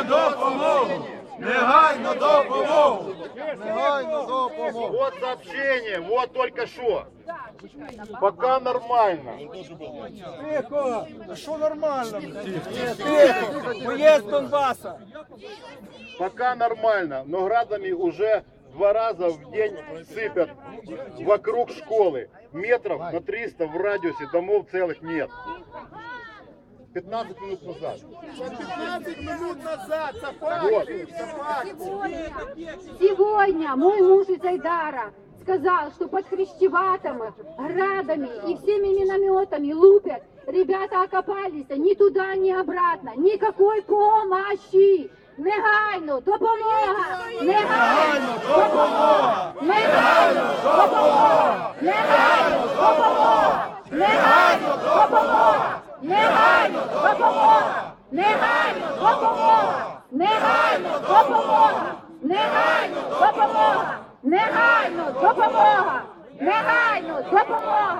допомогу! Негайно допомогу! Вот сообщение, вот только что. Пока нормально. Тихо! Що нормально? Тихо! Боєць Донбаса! Пока нормально, но градами уже два раза в день сыпят вокруг школы. Метров на 300 в радиусе домов целых нет. 15 минут назад. 15 минут назад! Вот. Сегодня мой муж из Айдара сказал, что под Хрящеватом, градами и всеми минометами лупят. Ребята окопались ни туда, ни обратно. Никакой помощи. Негайно, допомога! Негайно, допомога! Негайно, допомога! Негайно, допомога! Негайно, допомога! Негайно, допомога! Негайно, допомога! Негайно, допомога! Негайно, допомога! Негайно, допомога! Негайно, допомога!